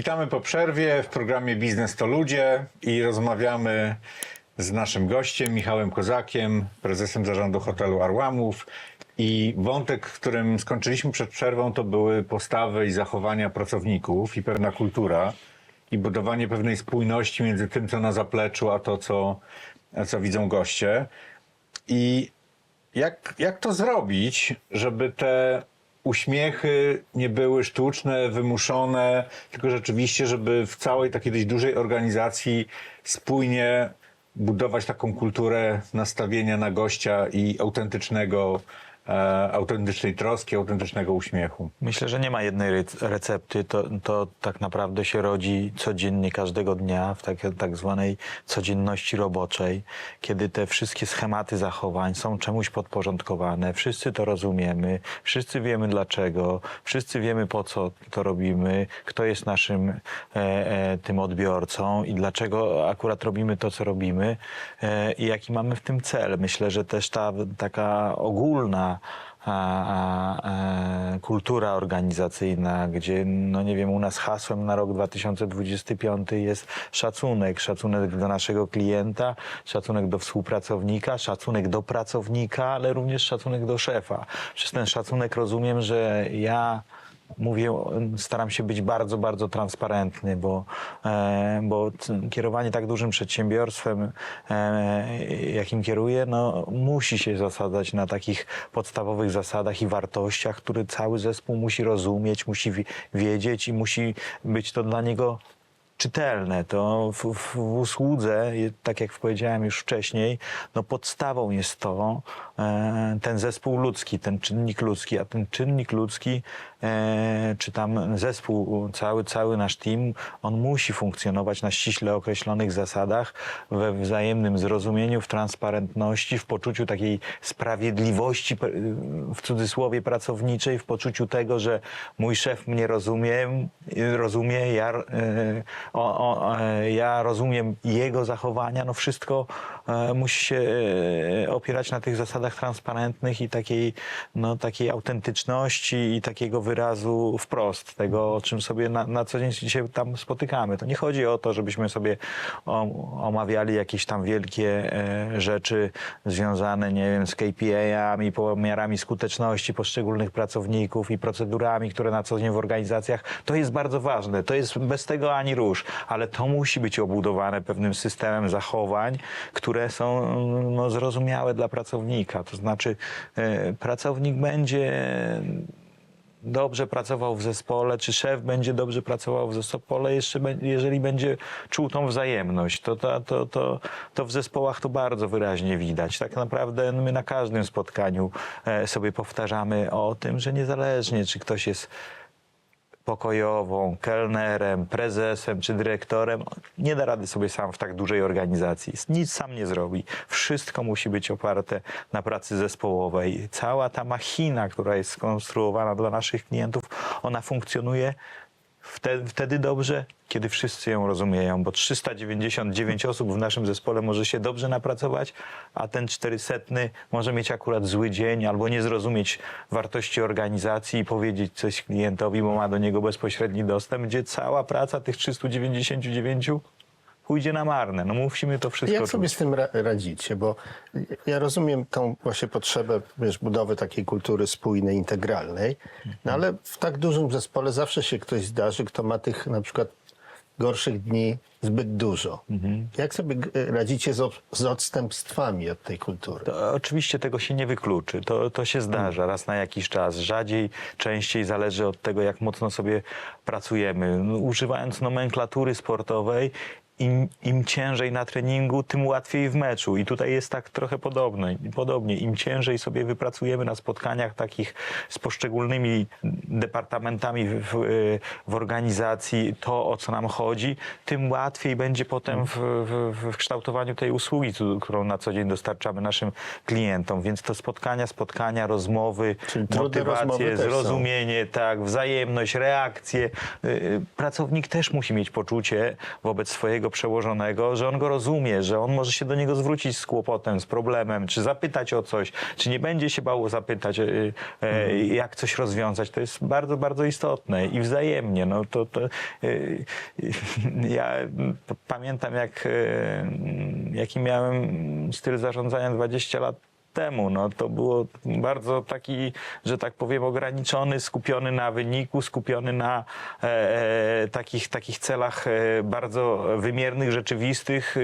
Witamy po przerwie w programie Biznes to Ludzie i rozmawiamy z naszym gościem Michałem Kozakiem, prezesem zarządu hotelu Arłamów. I wątek, którym skończyliśmy przed przerwą, to były postawy i zachowania pracowników i pewna kultura i budowanie pewnej spójności między tym, co na zapleczu, a to, co, co widzą goście. I jak, jak to zrobić, żeby te uśmiechy nie były sztuczne, wymuszone, tylko rzeczywiście, żeby w całej takiej dość dużej organizacji spójnie budować taką kulturę nastawienia na gościa i autentycznego, e, autentycznej troski, autentycznego uśmiechu. Myślę, że nie ma jednej rec- recepty. To, to tak naprawdę się rodzi codziennie, każdego dnia w tak, tak zwanej codzienności roboczej, kiedy te wszystkie schematy zachowań są czemuś podporządkowane. Wszyscy to rozumiemy, wszyscy wiemy dlaczego, wszyscy wiemy po co to robimy, kto jest naszym e, e, tym odbiorcą i dlaczego akurat robimy to, co robimy e, i jaki mamy w tym cel. Myślę, że też ta taka ogólna kultura organizacyjna, gdzie, no nie wiem, u nas hasłem na rok 2025 jest szacunek. Szacunek do naszego klienta, szacunek do współpracownika, szacunek do pracownika, ale również szacunek do szefa. Przez ten szacunek rozumiem, że ja mówię, staram się być bardzo, bardzo transparentny, bo, e, bo kierowanie tak dużym przedsiębiorstwem, e, jakim kieruję, no, musi się zasadzać na takich podstawowych zasadach i wartościach, które cały zespół musi rozumieć, musi wi- wiedzieć i musi być to dla niego czytelne. To w, w, usłudze, tak jak powiedziałem już wcześniej, no podstawą jest to e, ten zespół ludzki, ten czynnik ludzki, a ten czynnik ludzki, e, czy tam zespół, cały, cały nasz team, on musi funkcjonować na ściśle określonych zasadach, we wzajemnym zrozumieniu, w transparentności, w poczuciu takiej sprawiedliwości, pr- w cudzysłowie pracowniczej, w poczuciu tego, że mój szef mnie rozumie, rozumie, ja, e, o, o, e, ja rozumiem jego zachowania, no wszystko musi się e, opierać na tych zasadach transparentnych i takiej, no, takiej autentyczności i takiego wyrazu wprost, tego o czym sobie na, na co dzień się tam spotykamy. To nie chodzi o to, żebyśmy sobie omawiali jakieś tam wielkie e, rzeczy związane, nie wiem, z KPI-ami, pomiarami skuteczności poszczególnych pracowników i procedurami, które na co dzień w organizacjach. To jest bardzo ważne. To jest bez tego ani rusz, ale to musi być obudowane pewnym systemem zachowań, które są no, zrozumiałe dla pracownika. To znaczy, e, pracownik będzie dobrze pracował w zespole, czy szef będzie dobrze pracował w zespole, jeszcze, jeżeli będzie czuł tą wzajemność, to, to, to, to, to w zespołach to bardzo wyraźnie widać. Tak naprawdę my na każdym spotkaniu e, sobie powtarzamy o tym, że niezależnie czy ktoś jest pokojową, kelnerem, prezesem czy dyrektorem, nie da rady sobie sam w tak dużej organizacji. Nic sam nie zrobi. Wszystko musi być oparte na pracy zespołowej. Cała ta machina, która jest skonstruowana dla naszych klientów, ona funkcjonuje wtedy, wtedy dobrze, kiedy wszyscy ją rozumieją, bo 399 osób w naszym zespole może się dobrze napracować, a ten 400 może mieć akurat zły dzień albo nie zrozumieć wartości organizacji i powiedzieć coś klientowi, bo ma do niego bezpośredni dostęp, gdzie cała praca tych 399 pójdzie na marne. No musimy to wszystko Jak sobie z tym ra- radzicie? Bo ja rozumiem tą właśnie potrzebę wiesz, budowy takiej kultury spójnej, integralnej, no ale w tak dużym zespole zawsze się ktoś zdarzy, kto ma tych na przykład gorszych dni zbyt dużo. Jak sobie radzicie z, z odstępstwami od tej kultury? To oczywiście tego się nie wykluczy. To, to się zdarza raz na jakiś czas. Rzadziej, częściej zależy od tego, jak mocno sobie pracujemy. No, Używając nomenklatury sportowej, im, im ciężej na treningu, tym łatwiej w meczu. I tutaj jest tak trochę podobne, podobnie. Im ciężej sobie wypracujemy na spotkaniach takich z poszczególnymi departamentami w, w, organizacji to, o co nam chodzi, tym łatwiej będzie potem w, w, w kształtowaniu tej usługi, którą na co dzień dostarczamy naszym klientom. Więc to spotkania, spotkania, rozmowy, Czyli motywacje, zrozumienie, tak, wzajemność, reakcje. Y, Pracownik też musi mieć poczucie wobec swojego swojego przełożonego, że on go rozumie, że on może się do niego zwrócić z kłopotem, z problemem, czy zapytać o coś, czy nie będzie się bał zapytać, e, e, jak coś rozwiązać. To jest bardzo, bardzo istotne i wzajemnie. No, to, to, e, ja pamiętam, jak, jaki miałem styl zarządzania 20 lat temu. No, to było bardzo taki, że tak powiem, ograniczony, skupiony na wyniku, skupiony na e, e, takich, takich celach e, bardzo wymiernych, rzeczywistych e,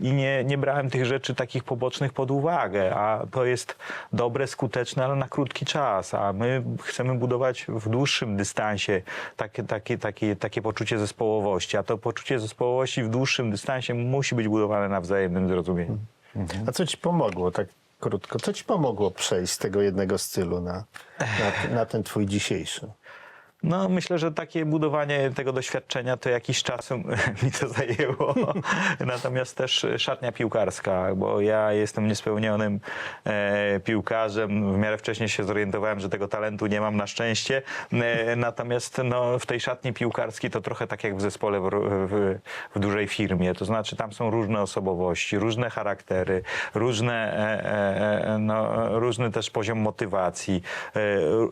i nie, nie brałem tych rzeczy takich pobocznych pod uwagę. A to jest dobre, skuteczne, ale na krótki czas. A my chcemy budować w dłuższym dystansie takie, takie, takie, takie poczucie zespołowości. A to poczucie zespołowości w dłuższym dystansie musi być budowane na wzajemnym zrozumieniu. A co ci pomogło, tak krótko, co ci pomogło przejść z tego jednego stylu na, na, na ten twój dzisiejszy? No, myślę, że takie budowanie tego doświadczenia to jakiś czas mi to zajęło. Natomiast też szatnia piłkarska, bo ja jestem niespełnionym e, piłkarzem. W miarę wcześniej się zorientowałem, że tego talentu nie mam na szczęście. E, natomiast no, w tej szatni piłkarskiej to trochę tak jak w zespole w, w, w dużej firmie. To znaczy tam są różne osobowości, różne charaktery, różne, e, e, e, no, różny też poziom motywacji, e,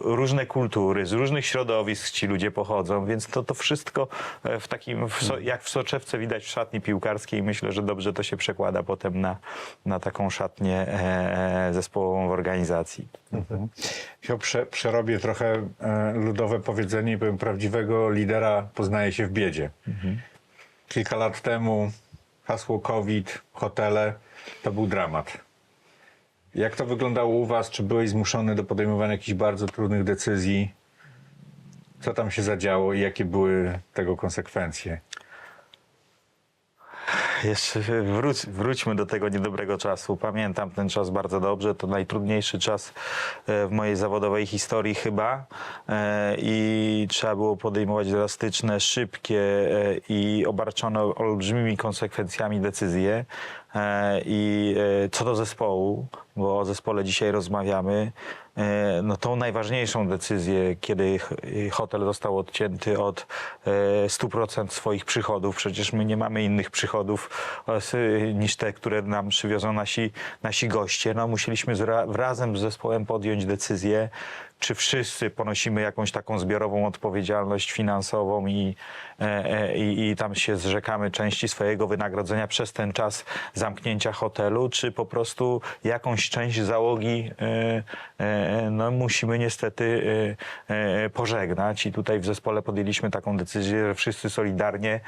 różne kultury, z różnych środowisk ci ludzie pochodzą, więc to, to wszystko e, w takim, w so, jak w soczewce widać w szatni piłkarskiej, myślę, że dobrze to się przekłada potem na, na taką szatnię e, zespołową w organizacji. Ja prze, przerobię trochę e, ludowe powiedzenie i powiem, prawdziwego lidera poznaje się w biedzie. Kilka lat temu hasło COVID, hotele, to był dramat. Jak to wyglądało u was? Czy byłeś zmuszony do podejmowania jakichś bardzo trudnych decyzji? Co tam się zadziało i jakie były tego konsekwencje? Jeszcze wróć, wróćmy do tego niedobrego czasu. Pamiętam ten czas bardzo dobrze. To najtrudniejszy czas e, w mojej zawodowej historii chyba. E, I trzeba było podejmować drastyczne, szybkie e, i obarczone olbrzymimi konsekwencjami decyzje. I co do zespołu, bo o zespole dzisiaj rozmawiamy, no tą najważniejszą decyzję, kiedy ch- hotel został odcięty od e, 100% swoich przychodów, przecież my nie mamy innych przychodów e, niż te, które nam przywiozą nasi, nasi goście, no musieliśmy zra- razem z zespołem podjąć decyzję, czy wszyscy ponosimy jakąś taką zbiorową odpowiedzialność finansową i, e, e, i, i tam się zrzekamy części swojego wynagrodzenia przez ten czas zamknięcia hotelu, czy po prostu jakąś część załogi e, no, musimy niestety pożegnać. I tutaj w zespole podjęliśmy taką decyzję, że wszyscy solidarnie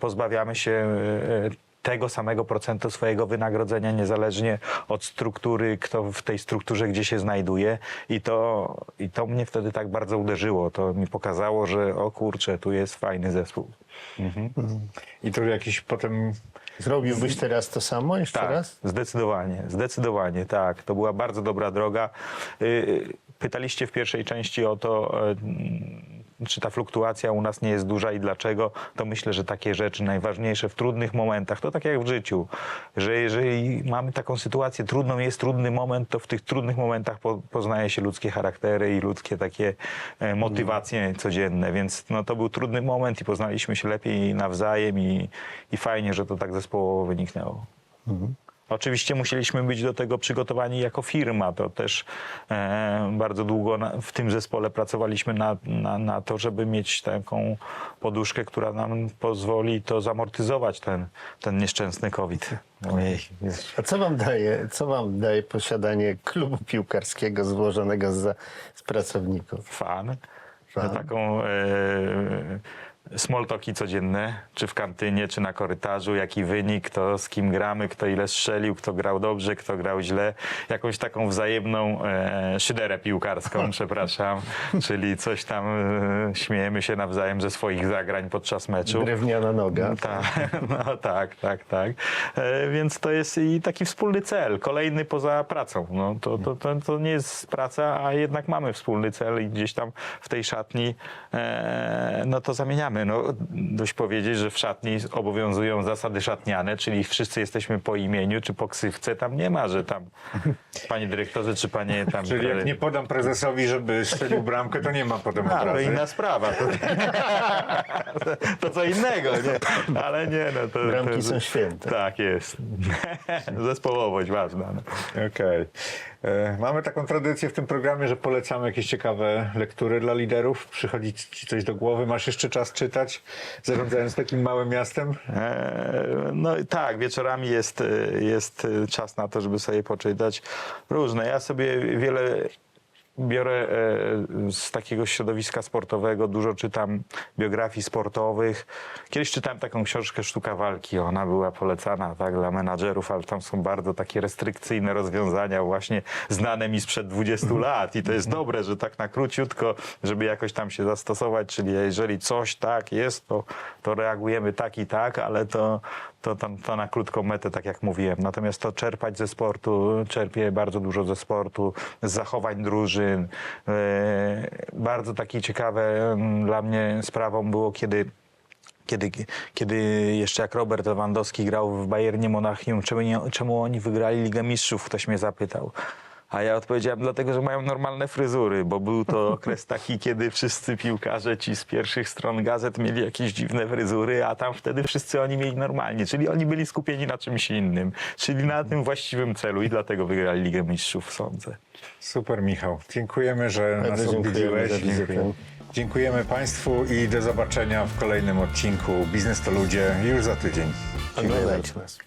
pozbawiamy się tego samego procentu swojego wynagrodzenia, niezależnie od struktury, kto w tej strukturze gdzie się znajduje. I to, I to mnie wtedy tak bardzo uderzyło. To mi pokazało, że o kurczę, tu jest fajny zespół. I to jakiś potem Zrobiłbyś teraz to samo jeszcze Tak, raz? zdecydowanie, zdecydowanie, tak. To była bardzo dobra droga. Y, Pytaliście w pierwszej części o to, y, czy ta fluktuacja u nas nie jest duża i dlaczego. To myślę, że takie rzeczy najważniejsze w trudnych momentach, to tak jak w życiu, że jeżeli mamy taką sytuację trudną, jest trudny moment, to w tych trudnych momentach po, poznaje się ludzkie charaktery i ludzkie takie e, motywacje codzienne, więc no, to był trudny moment i poznaliśmy się lepiej nawzajem i, i fajnie, że to tak zespołowo wyniknęło. Oczywiście musieliśmy być do tego przygotowani jako firma. To też e, bardzo długo na, w tym zespole pracowaliśmy na, na, na to, żeby mieć taką poduszkę, która nam pozwoli to zamortyzować, ten, ten nieszczęsny COVID. Ojej. A co wam daje, co wam daje posiadanie klubu piłkarskiego złożonego z, z pracowników? Fan. Fan. Taką e, small talki codzienne, czy w kantynie, czy na korytarzu, jaki wynik, kto z kim gramy, kto ile strzelił, kto grał dobrze, kto grał źle. Jakąś taką wzajemną e, szyderę piłkarską, przepraszam, czyli coś tam e, śmiejemy się nawzajem ze swoich zagrań podczas meczu. Drewniana noga. Tak, no tak, tak, tak. E, więc to jest i taki wspólny cel, kolejny poza pracą. No, to, to, to, to nie jest praca, a jednak mamy wspólny cel i gdzieś tam w tej szatni e, no to zamieniamy No, dość powiedzieć, że w szatni obowiązują zasady szatniane, czyli wszyscy jesteśmy po imieniu czy po ksywce. Tam nie ma, że tam panie dyrektorze czy panie tam... Czyli jak nie podam prezesowi, żeby strzelił bramkę, to nie ma potem A, to obrazy. inna sprawa. To, to co innego, nie? Ale nie, no to... Bramki to, są święte. Tak jest. Zespołowość ważna. No. Okej. E, Mamy taką tradycję w tym programie, że polecamy jakieś ciekawe lektury dla liderów. Przychodzi ci coś do głowy, masz jeszcze czas czytać, zarządzając takim małym miastem? E, No tak, wieczorami jest, jest czas na to, żeby sobie poczytać różne. Ja sobie wiele biorę e, z takiego środowiska sportowego, dużo czytam biografii sportowych. Kiedyś czytałem taką książkę Sztuka Walki, ona była polecana tak, dla menadżerów, ale tam są bardzo takie restrykcyjne rozwiązania właśnie znane mi sprzed 20 lat. I to jest dobre, że tak na króciutko, żeby jakoś tam się zastosować, czyli jeżeli coś tak jest, to, to reagujemy tak i tak, ale to, to, tam, to na krótką metę, tak jak mówiłem. Natomiast to czerpać ze sportu, czerpię bardzo dużo ze sportu, z zachowań drużyn. E, Bardzo taki ciekawe mm, dla mnie sprawą było, kiedy kiedy, kiedy jeszcze jak Robert Lewandowski grał w Bayernie Monachium, czemu, nie, czemu oni wygrali Ligę Mistrzów, ktoś mnie zapytał. A ja odpowiedziałem, dlatego, że mają normalne fryzury, bo był to okres taki, kiedy wszyscy piłkarze ci z pierwszych stron gazet mieli jakieś dziwne fryzury, a tam wtedy wszyscy oni mieli normalnie, czyli oni byli skupieni na czymś innym, czyli na tym właściwym celu i dlatego wygrali Ligę Mistrzów, sądzę. Super, Michał. Dziękujemy, że Bardzo nas dziękujemy odwiedziłeś. wizytę. Dziękujemy Państwu i do zobaczenia w kolejnym odcinku Biznes to Ludzie już za tydzień. Oglądajcie nas.